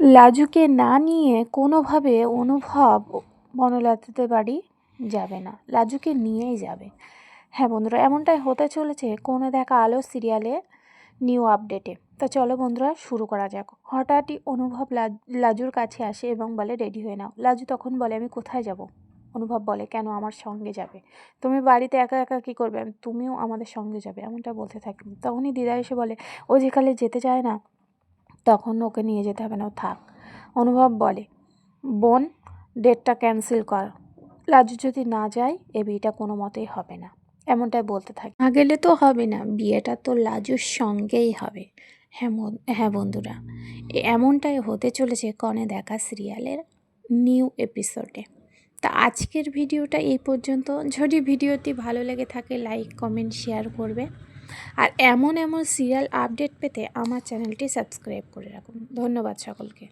লাজুকে না নিয়ে কোনোভাবে অনুভব বনলতাতে বাড়ি যাবে না। লাজুকে নিয়েই যাবে। হ্যাঁ বন্ধুরা, এমনটাই হতে চলেছে কোনো দেখা আলো সিরিয়ালে নিউ আপডেটে। তো চলো বন্ধুরা, শুরু করা যাক। হঠাৎই অনুভব লাজ- লাজুর কাছে আসে এবং বলে, রেডি হয়ে নাও। লাজু তখন বলে, আমি কোথায় যাব? অনুভব বলে, কেন আমার সঙ্গে যাবে? তুমি বাড়িতে একা একা কী করবে? তুমিও আমাদের সঙ্গে যাবে। এমনটা বলতে থাকি। তখনই দিদা এসে বলে, ও যেখানে যেতে চায় না তখন ওকে নিয়ে যেতে হবে না, ও থাক। অনুভব বলে, বোন, ডেটটা ক্যান্সেল কর। লাজু যদি না যায়, এ বিয়েটা কোনো মতেই হবে না। এমনটাই বলতে থাকে। না গেলে তো হবে না, বিয়েটা তো লাজুর সঙ্গেই হবে। হ্যাঁ হ্যাঁ বন্ধুরা, এমনটাই হতে চলেছে কনে দেখা সিরিয়ালের নিউ এপিসোডে। তা আজকের ভিডিওটা এই পর্যন্ত। যদি ভিডিওটি ভালো লেগে থাকে, লাইক, কমেন্ট, শেয়ার করবে। আর এমন এমন সিরিয়াল আপডেট পেতে আমার চ্যানেলটি সাবস্ক্রাইব করে রাখুন। ধন্যবাদ সকলকে।